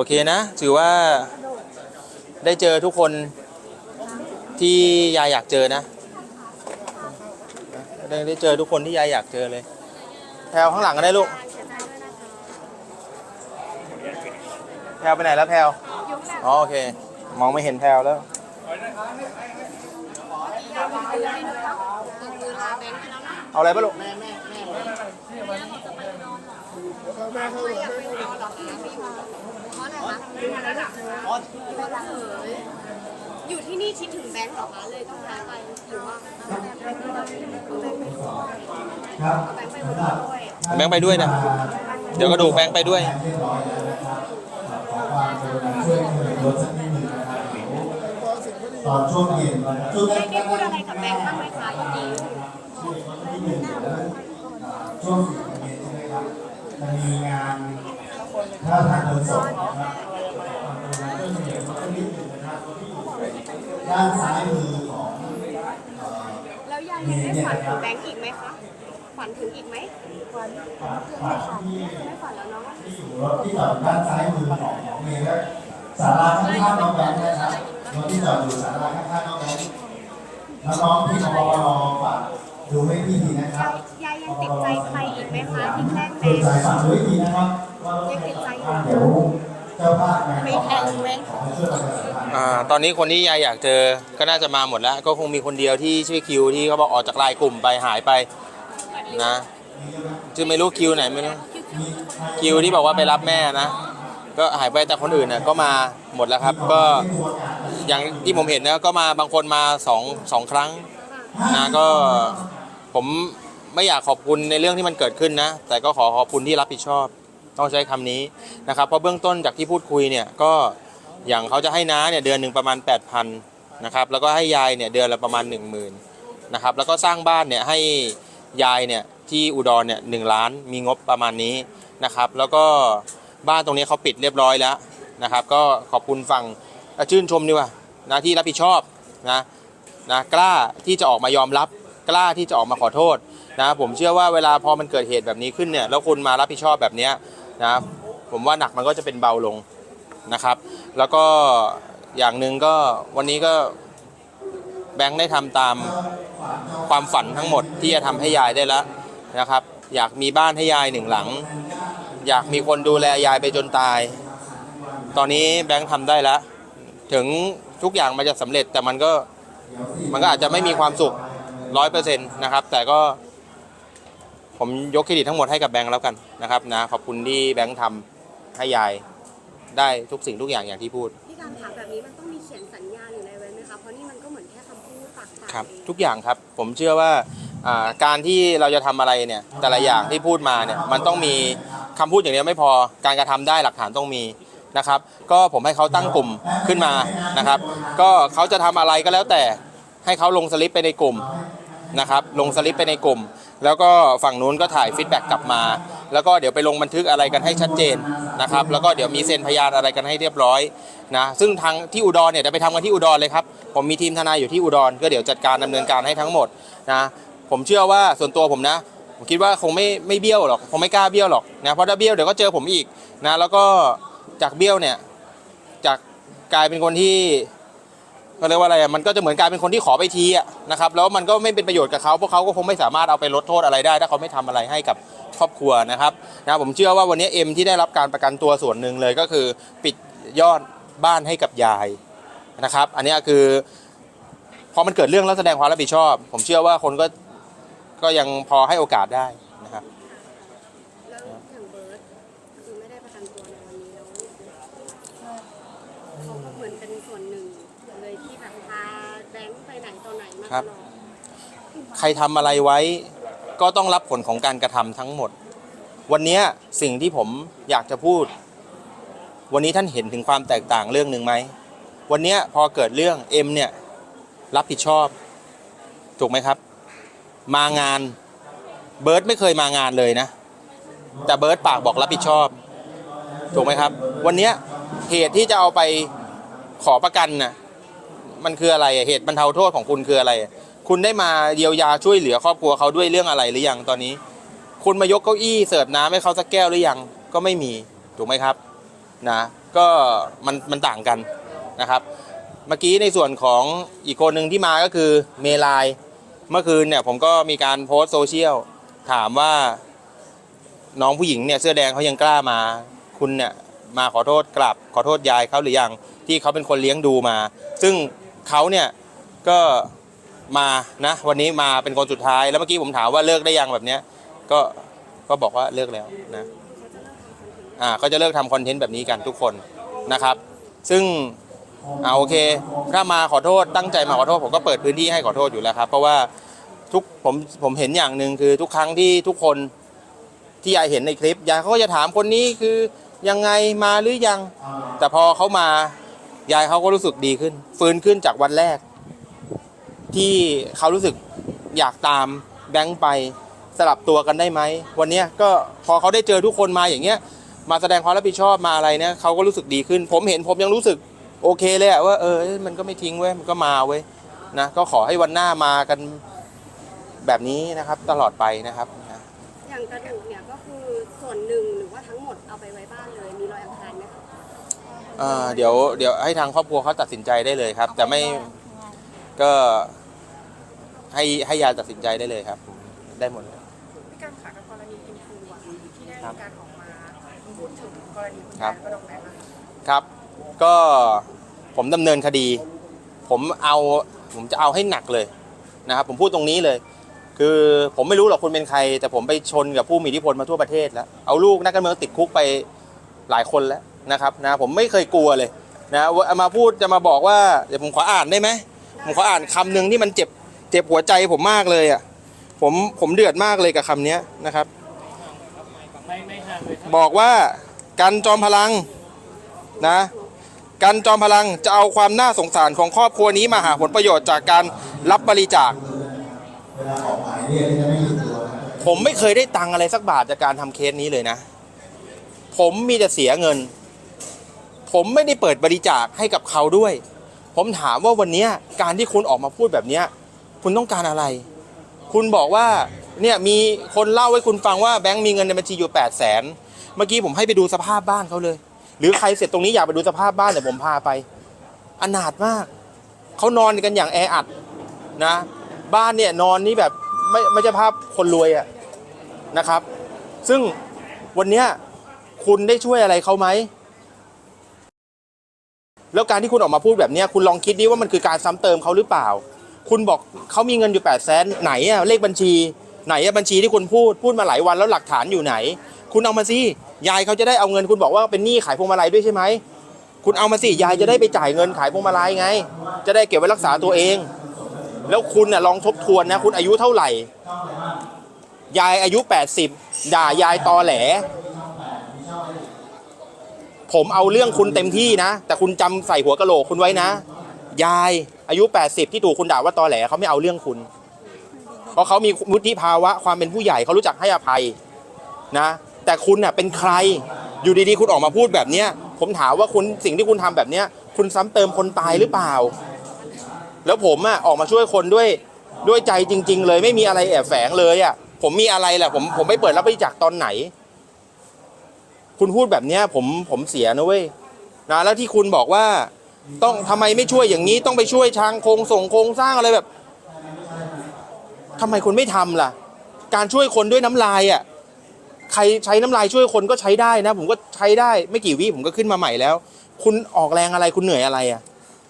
อเคนะ ถือว่าได้เจอทุกคนที่ยายอยากเจอนะได้ได้เจอทุกคนที่ยายอยากเจอเลย แพลวข้างหลังก็ได้ลูก แพลวไปไหนแล้วแพลวอ๋อโอเค มองไม่เห็นแพลวแล้วเอาอะไรบ้างลูก อยู่ที่นี่คิดถึงแบงค์เหรอคะเลยต้องย้ายไปหรือว่าเอาแบงค์ไปด้วยเอาแบงค์ไปด้วยแบงค์ไปด้วยนะ เดี๋ยวก็ดูแบงค์ไปด้วยเรียบร้อยแล้วนะครับขอความกรุณาช่วยเงินรถสักนิดหนึ่งนะครับเดี๋ยวตอนช่วงเย็นช่วงแรได้กได้พูดอะไรกับแบงค์บ้างไหมคะตอนนี้ช่วง ครับมันมีงานถ้าทางเดินสดนะครับช่วงเย็นมันก็นิดหนึ่งนะครับด้านซ้ายมือของเอ่อแล้วยายยังได้ฝันถึงแบงค์อีกไหมคะ ฝันถึงอีกไหมฝากที่ไม่ฝันแล้วเนาะที่อยู่รถที่จอดด้านซ้ายมือของของเมย์และศาลาข้างๆน้องแบงค์นะครับรถที่จอดอยู่ศาลาข้างๆน้องแบงค์น้องๆที่ของปปรฝากดูให้พี่ทีนะครับ ยังติดใจใครอีกไหมคะที่แกล้งแบติงดค์ใจฝากดูให้ทีนะครับว่ารถยังติดใจอยู่เจ้าพงานไม่แทไปงแบงค์ขอให้ช่วยประชาสัมอ่าตอนนี้คนที่ยายอยากเจอก็น่าจะมาหมดแล้ว ก็คงมีคนเดียวที่ชื่อคิวที่เขาบอกออกจากไลน์กลุ่มไปหายไปนะชื่อไม่รู้คิวไหนไม่รู้คิวที่บอกว่าไปรับแม่นะก็หายไปแต่คนอื่นน่ะก็มาหมดแล้วครับ ก็อย่างที่ผมเห็นนะก็มาบางคนมาสองสองครั้งนะก็ผม ไม่อยากขอบคุณในเรื่องที่มันเกิดขึ้นนะ แต่ก็ขอขอบคุณที่รับผิดชอบ ต้องใช้คำนี้นะครับ เพราะเบื้องต้นจากที่พูดคุยเนี่ยก็อย่างเขาจะให้น้าเนี่ยเดือนหนึ่งประมาณ 8,000นะครับ แล้วก็ให้ยายเนี่ยเดือนละประมาณ 10,000นะครับ แล้วก็สร้างบ้านเนี่ยให้ยายเนี่ยที่อุดรเนี่ยหนึ่งล้านมีงบประมาณนี้นะครับ แล้วก็บ้านตรงนี้เขาปิดเรียบร้อยแล้วนะครับ ก็ขอบคุณฝั่งชื่นชมดีกว่านะที่รับผิดชอบนะนะกล้าที่จะออกมายอมรับ กล้าที่จะออกมาขอโทษ นะผมเชื่อว่าเวลาพอมันเกิดเหตุแบบนี้ขึ้นเนี่ยแล้วคุณมารับผิดชอบแบบนี้นะผมว่าหนักมันก็จะเป็นเบาลงนะครับ แล้วก็อย่างหนึ่งก็วันนี้ก็แบงค์ได้ทำตามความฝันทั้งหมดที่จะทำให้ยายได้แล้วนะครับ อยากมีบ้านให้ยายหนึ่งหลัง อยากมีคนดูแลยายไปจนตาย ตอนนี้แบงค์ทำได้แล้ว ถึงทุกอย่างมันจะสำเร็จแต่มันก็มันก็อาจจะไม่มีความสุขร้อยเปอร์เซ็นต์นะครับ แต่ก็ ผมยกเครดิตทั้งหมดให้กับแบงค์แล้วกันนะครับนะขอบคุณที่แบงค์ทำให้ยายได้ทุกสิ่งทุกอย่างอย่างที่พูดที่การถามแบบนี้มันต้องมีเขียนสัญญาหรืออะไรไว้ไหมคะ เพราะนี่มันก็เหมือนแค่คำพูดปากเปล่าครับ เองทุกอย่างครับผมเชื่อว่าอ่าการที่เราจะทำอะไรเนี่ยแต่ละอย่างที่พูดมาเนี่ยมันต้องมีคำพูดอย่างเดียวไม่พอการกระทำได้หลักฐานต้องมีนะครับ ก็ผมให้เขาตั้งกลุ่มขึ้นมานะครับ ก็เขาจะทำอะไรก็แล้วแต่ให้เขาลงสลิปไปในกลุ่ม นะครับลงสลิปไปในกลุ่ม แล้วก็ฝั่งนู้นก็ถ่ายฟีดแบ็กกลับมา แล้วก็เดี๋ยวไปลงบันทึกอะไรกันให้ชัดเจนนะครับแล้วก็เดี๋ยวมีเซ็นพยานอะไรกันให้เรียบร้อยนะซึ่งทางที่อุดรเนี่ยเดี๋ยวไปทำกันที่อุดรเลยครับผมมีทีมทนายอยู่ที่อุดรก็เดี๋ยวจัดการดำเนินการให้ทั้งหมดนะผมเชื่อว่าส่วนตัวผมนะผมคิดว่าคงไม่ไม่เบี้ยวหรอกคงไม่กล้าเบี้ยวหรอกนะเพราะถ้าเบี้ยวเดี๋ยวก็เจอผมอีกนะแล้วก็จากเบี้ยวเนี่ยจากกลายเป็นคนที่ ก็เรียกว่าอะไรอะมันก็จะเหมือนกลายเป็นคนที่ขอไปทีอะนะครับแล้วมันก็ไม่เป็นประโยชน์กับเขาพวกเขาก็คงไม่สามารถเอาไปลดโทษอะไรได้ ถ้าเขาไม่ทำอะไรให้กับครอบครัวนะครับนะผมเชื่อว่าวันนี้เอ็มที่ได้รับการประกันตัวส่วนหนึ่งเลยก็คือ ปิดยอดบ้านให้กับยายนะครับ อันนี้คือพอมันเกิดเรื่องแล้วแสดงความรับผิดชอบ ผมเชื่อว่าคนก็ก็ยังพอให้โอกาสได้นะครับ แล้วอย่างเบิร์ตคือไม่ได้ประกันตัวในวันนี้แล้วเขาก็เหมือนเป็นส่วนหนึ่งเลยที่แบบพาแบงค์ไปไหนต่อไหนมาต ครับ ใครทำอะไรไว้ ก็ต้องรับผลของการกระทำทั้งหมด วันนี้สิ่งที่ผมอยากจะพูด วันนี้ท่านเห็นถึงความแตกต่างเรื่องหนึ่งไหม วันนี้พอเกิดเรื่องเอ็มเนี่ยรับผิดชอบ ถูกไหมครับ มางานเบิร์ตไม่เคยมางานเลยนะ แต่เบิร์ตปากบอกรับผิดชอบ ถูกไหมครับ วันนี้เหตุที่จะเอาไปขอประกันน่ะ มันคืออะไรเหตุบรรเทาโทษของคุณคืออะไร คุณได้มาเยียวยาช่วยเหลือครอบครัวเขาด้วยเรื่องอะไรหรือยังตอนนี้ คุณมายกเก้าอี้เสิร์ฟน้ำให้เขาสักแก้วหรือยังก็ไม่มีถูกไหมครับนะ ก็มันมันต่างกันนะครับ เมื่อกี้ในส่วนของอีกคนหนึ่งที่มาก็คือเมลายเมื่อคืนเนี่ยผมก็มีการโพสต์โซเชียลถามว่าน้องผู้หญิงเนี่ยเสื้อแดงเขายังกล้ามา คุณเนี่ยมาขอโทษกลับขอโทษยายเขาหรือยังที่เขาเป็นคนเลี้ยงดูมา ซึ่ง เขาเนี่ยก็มานะวันนี้มาเป็นคนสุดท้ายแล้วเมื่อกี้ผมถามว่าเลิกได้ยังแบบเนี้ยก็ก็บอกว่าเลิกแล้วนะอ่าก็จะเลิกทำคอนเทนต์แบบนี้กันทุกคนนะครับ ซึ่งอ่าโอเค ถ้ามาขอโทษตั้งใจมาขอโทษผมก็เปิดพื้นที่ให้ขอโทษอยู่แล้วครับ เพราะว่าทุกผมผมเห็นอย่างหนึ่งคือทุกครั้งที่ทุกคนที่ยายเห็นในคลิปยายเขาก็จะถามคนนี้คือยังไงมาหรือยัง แต่พอเขามา ยายเขาก็รู้สึกดีขึ้น ฟื้นขึ้นจากวันแรก ที่เขารู้สึกอยากตามแบงค์ไปสลับตัวกันได้ไหม วันเนี้ยก็พอเขาได้เจอทุกคนมาอย่างเงี้ย มาแสดงความรับผิดชอบมาอะไรเนี่ยเขาก็รู้สึกดีขึ้น ผมเห็นผมยังรู้สึกโอเคเลยอะว่าเออ มันก็ไม่ทิ้งเว้ยมันก็มาเว้ยนะก็ขอให้วันหน้ามากันแบบนี้นะครับ ตลอดไปนะครับอย่างกระดูก เอ่อเดี๋ยวเดี๋ยวให้ทางครอบครัวเขาตัดสินใจได้เลยครับ แต่ไม่ก็ให้ให้ยายตัดสินใจได้เลยครับ ได้หมดเลย พี่การขากับกรณีอินฟูอะที่ได้ครับมีการออกมาพูดถึงกรณีคุณครัยาบยก็ดองแบงค์นะคะครับก็ผมดำเนินคดี ผมเอาผมจะเอาให้หนักเลยนะครับ ผมพูดตรงนี้เลย คือผมไม่รู้หรอกคุณเป็นใคร แต่ผมไปชนกับผู้มีอิทธิพลมาทั่วประเทศแล้ว เอาลูกนักการเมืองติดคุกไปหลายคนแล้ว นะครับนะผมไม่เคยกลัวเลยนะมาพูดจะมาบอกว่าเดี๋ยวผมขออ่านได้ไหมผมขออ่านคำหนึ่งที่มันเจ็บเจ็บหัวใจผมมากเลยอะผมผมเดือดมากเลยกับคำนี้นะครับ บอกว่ากันจอมพลังนะกันจอมพลังจะเอาความน่าสงสารของครอบครัวนี้มาหาผลประโยชน์จากการรับบริจาค ผมไม่เคยได้ตังอะไรสักบาทจากการทำเคสนี้เลยนะ ผมมีแต่เสียเงิน ผมไม่ได้เปิดบริจาคให้กับเขาด้วย ผมถามว่าวันนี้การที่คุณออกมาพูดแบบนี้คุณต้องการอะไร คุณบอกว่าเนี่ยมีคนเล่าให้คุณฟังว่าแบงค์มีเงินในบัญชีอยู่8 0 0แสนเมื่อกี้ผมให้ไปดูสภาพบ้านเขาเลย หรือใครเสร็จตรงนี้อยากไปดูสภาพบ้านเดี๋ยวผมพาไปอนาถมากเขานอนกันอย่างแออัดนะ บ้านเนี่ยนอนนี่แบบไม่ไม่ใช่ภาพคนรวยอะนะครับ ซึ่งวันนี้คุณได้ช่วยอะไรเขาไหม แล้วการที่คุณออกมาพูดแบบนี้คุณลองคิดดิว่ามันคือการซ้ำเติมเขาหรือเปล่า คุณบอกเขามีเงินอยู่8ปดแสนไหนอะเลขบัญชี ไหนอะบัญชีที่คุณพูดพูดมาหลายวันแล้วหลักฐานอยู่ไหน คุณเอามาสิยายเขาจะได้เอาเงิน คุณบอกว่าเป็นหนี้ขายพวงมาลัยด้วยใช่ไหมคุณเอามาสิยายจะได้ไปจ่ายเงินขายพวงมาลัยไง จะได้เก็บไว้รักษาตัวเอง แล้วคุณน่ะลองทบทวนนะ คุณอายุเท่าไหร่ ยายอายุ 80 ด่ายายตอแหล ผมเอาเรื่องคุณเต็มที่นะ แต่คุณจำใส่หัวกะโหลกคุณไว้นะ ยายอายุ 80 ที่ถูกคุณด่าว่าตอแหลเขาไม่เอาเรื่องคุณ เพราะเขามีวุฒิภาวะความเป็นผู้ใหญ่เขารู้จักให้อภัยนะ แต่คุณน่ะเป็นใครอยู่ดีๆ คุณออกมาพูดแบบเนี้ยผมถามว่าคุณสิ่งที่คุณทำแบบเนี้ยคุณซ้ำเติมคนตายหรือเปล่า แล้วผมอะออกมาช่วยคนด้วยด้วยใจจริง ๆ เลยไม่มีอะไรแอบแฝงเลยอะผมมีอะไรแหละผมผมไม่เปิดรับบริจาคตอนไหน คุณพูดแบบเนี้ยผมผมเสียนะเว้ยนะแล้วที่คุณบอกว่า ต้องทำไมไม่ช่วยอย่างนี้ต้องไปช่วยทางโครงส่งโครงสร้างอะไรแบบทำไมคุณไม่ทำล่ะ การช่วยคนด้วยน้ำลายอะใครใช้น้ำลายช่วยคนก็ใช้ได้นะ ผมก็ใช้ได้ไม่กี่วิผมก็ขึ้นมาใหม่แล้ว คุณออกแรงอะไรคุณเหนื่อยอะไรอะ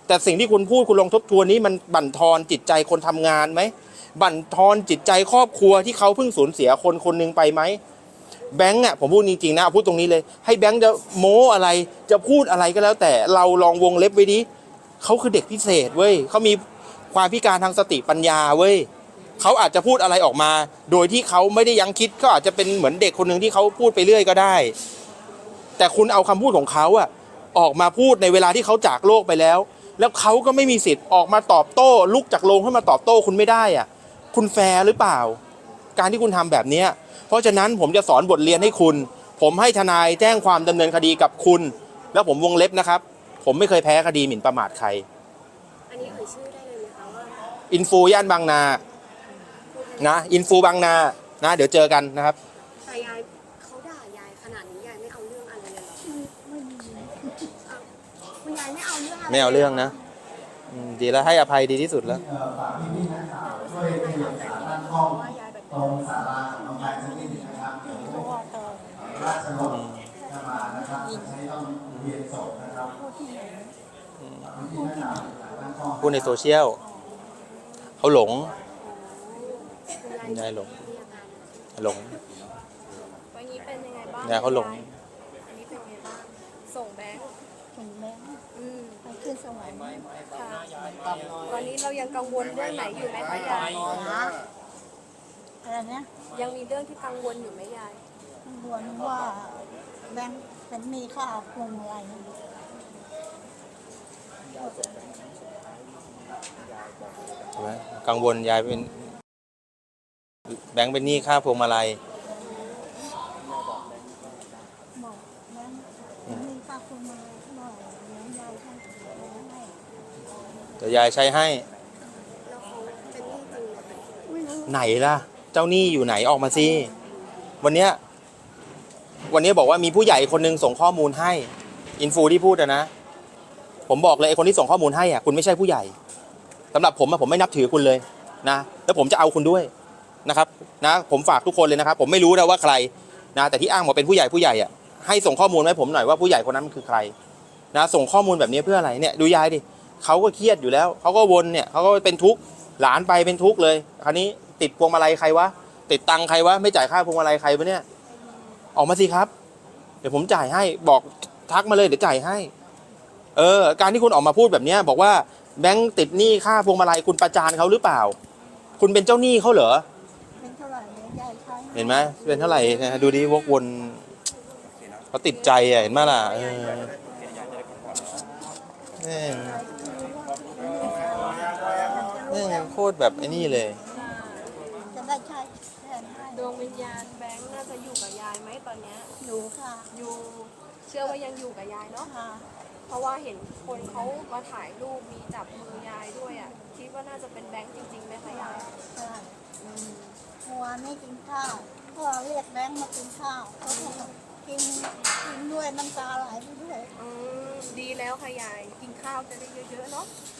แต่สิ่งที่คุณพูดคุณลองทบทวนนี้มันบั่นทอนจิตใจคนทำงานไหม บั่นทอนจิตใจครอบครัวที่เขาเพิ่งสูญเสียคนคนหนึ่งไปไหม แบงค์อะผมพูดจริงๆนะพูดตรงนี้เลย ให้แบงค์จะโม้อะไรจะพูดอะไรก็แล้ว แต่เราลองวงเล็บไว้ดิเขาคือเด็กพิเศษเว้ยเขามีความพิการทางสติปัญญาเว้ยเขาอาจจะพูดอะไรออกมา โดยที่เขาไม่ได้ยังคิดก็อาจจะเป็นเหมือนเด็กคนหนึ่งที่เขาพูดไปเรื่อยก็ได้ แต่คุณเอาคำพูดของเขาอะออกมาพูดในเวลาที่เขาจากโลกไปแล้ว แล้วเขาก็ไม่มีสิทธิ์ออกมาตอบโต้ลุกจากโรงให้มาตอบโต้คุณไม่ได้อะคุณแฟร์หรือเปล่า การที่คุณทำแบบเนี้ย เพราะฉะนั้นผมจะสอนบทเรียนให้คุณ ผมให้ทนายแจ้งความดำเนินคดีกับคุณ แล้วผมวงเล็บนะครับ ผมไม่เคยแพ้คดีหมิ่นประมาทใคร อันนี้เอ่ยชื่อได้เลยไหมคะว่าอินฟูย่านบางนานะอินฟูบางนานะ เดี๋ยวเจอกันนะครับ แต่ยายเขาด่ายายขนาดนี้ยายไม่เอาเรื่องอะไรเลยเหรอยายไม่เอาเรื่องอะไรไม่เอาเรื่องนะอืมดีแล้วให้อภัยดีที่สุดแล้วเอ่อฝากพี่ๆนักข่าวช่วยขยับขาตั้งกล้องตรงศาลาของน้องยายสักนิดหนึงนะครับเดี๋ยว ราชรถจะมานะครับจะใช้ต้องเรียนสดนะครับพี่ๆนักข่าวขาตั้งกล้องพูดในโซเชียลเขาหลงยายหลงหลงวันนี้เป็นยังไงบ้างยายเขาหลงอันนี้เป็นยังไงบ้าง ส่งแบงค์ถึงแม้อืมไปขึ้นสวรรค์ค่ะวันนี้เรายังกังวลเรื่องไหนอยู่ไหมคะยายนะอะไรเนี่ยยังมีเรื่องที่กังวลอยู่ไหมยายข้างบ นว่าแบงค์เป็นหนี้ค่าพวงมาลัยใช่ไหมกังวลยายเป็น แบงค์เป็นหนี้ค่าพวงมาลัยบอกแบงค์เป็นหนี้ค่าพวงมาลัยหน่อยเลี้ยงยายให้เลี้ยงให้เดี๋ยวยายใช้ให้แล้วเขาเป็นหนี้จริงเหรอคะไม่รู้ไหนล่ะ เจ้าหนี้อยู่ไหนออกมาสิ วันเนี้ย วันนี้บอกว่ามีผู้ใหญ่คนหนึงส่งข้อมูลให้อินฟูที่พูดอะนะ ผมบอกเลยไอ้คนที่ส่งข้อมูลให้อะคุณไม่ใช่ผู้ใหญ่สำหรับผมอะผมไม่นับถือคุณเลยนะ แล้วผมจะเอาคุณด้วยนะครับนะผมฝากทุกคนเลยนะครับ ผมไม่รู้นะว่าใครนะแต่ที่อ้างว่าเป็นผู้ใหญ่ผู้ใหญ่อะให้ส่งข้อมูลให้ผมหน่อยว่าผู้ใหญ่คนนั้นมันคือใครนะส่งข้อมูลแบบนี้เพื่ออะไรเนี่ยดูยายดิเขาก็เครียดอยู่แล้วเขาก็วนเนี่ยเขาก็เป็นทุกข์หลานไปเป็นทุกข์เลยคราวนี้ติดพวงมาลัยใครวะติดตังใครวะไม่จ่ายค่าพวงมาลัยใครวะเนี่ย ออกมาสิครับ เดี๋ยวผมจ่ายให้บอกทักมาเลยเดี๋ยวจ่ายให้ เออ การที่คุณออกมาพูดแบบเนี้ยบอกว่าแบงค์ติดหนี้ค่าพวงมาลัยคุณประจานเขาหรือเปล่า คุณเป็นเจ้าหนี้เขาเหรอเป็นเท่าไหร่เลี้ยงยายใช้เห็นไหมเป็นเท่าไหร่นะดูดิวกวนเขาติดใจอะเห็นไหมล่ะเออแม่งแม่งโคตรแบบไอ้นี่เลย จะได้ใช้แทนให้ ดวงวิญญาณแบงค์น่าจะอยู่กับยายไหมตอนเนี้ยอยู่ค่ะอยู่เชื่อว่ายังอยู่กับยายเนาะค่ะเพราะว่าเห็นคนเขามาถ่ายรูปมีจับมือยายด้วยอะคิดว่าน่าจะเป็นแบงค์จริงๆไหมคะยายใช่เมื่อวานไม่กินข้าวก็เรียกแบงค์มากินข้าวเขาก็กินกินด้วยน้ำตาไหลไปด้วย อืมดีแล้วค่ะยายกินข้าวจะได้เยอะๆเนาะขอบคุณนะ